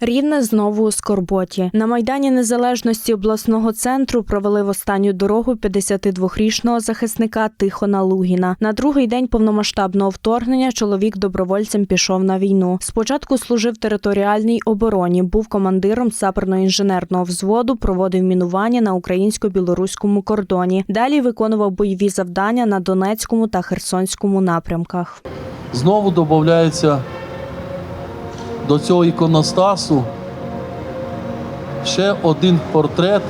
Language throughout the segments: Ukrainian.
Рівне знову у скорботі. На Майдані Незалежності обласного центру провели в останню дорогу 52-річного захисника Тихона Лугіна. На другий день повномасштабного вторгнення чоловік добровольцем пішов на війну. Спочатку служив територіальній обороні, був командиром саперно-інженерного взводу, проводив мінування на українсько-білоруському кордоні. Далі виконував бойові завдання на Донецькому та Херсонському напрямках. знову додається до цього іконостасу ще один портрет,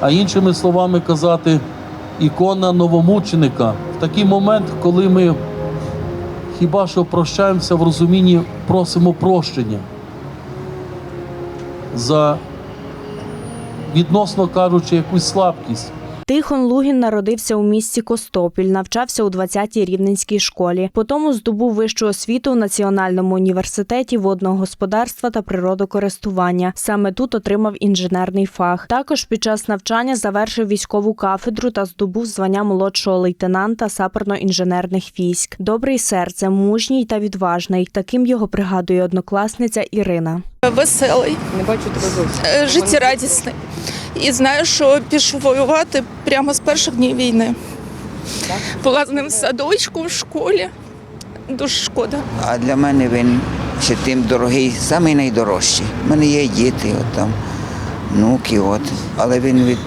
а іншими словами казати, ікона новомученика. В такий момент, коли ми хіба що прощаємося в розумінні, просимо прощення за, відносно кажучи, якусь слабкість. Тихон Лугін народився у місті Костопіль, навчався у 20-й рівненській школі. Потім здобув вищу освіту у Національному університеті водного господарства та природокористування. Саме тут отримав інженерний фах. Також під час навчання завершив військову кафедру та здобув звання молодшого лейтенанта саперно-інженерних військ. Добрий серцем, мужній та відважний. Таким його пригадує однокласниця Ірина. Веселий, Не бачу тебе зовсім. е, життєрадісний. І знаю, що пішов воювати прямо з перших днів війни. Була з ним в садочку в школі. Дуже шкода. А для мене він ще тим дорогий, самий найдорожчий. У мене є діти, от там, внуки, от. але він від,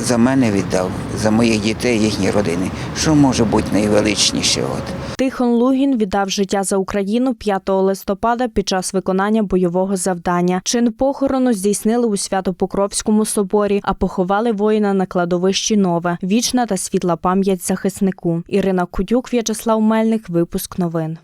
за мене віддав, за моїх дітей, їхні родини. Що може бути найвеличніше? От. Тихон Лугін віддав життя за Україну 5 листопада під час виконання бойового завдання. Чин похорону здійснили у Свято-Покровському соборі, а поховали воїна на кладовищі Нове. Вічна та світла пам'ять захиснику. Ірина Кудюк, В'ячеслав Мельник. Випуск новин.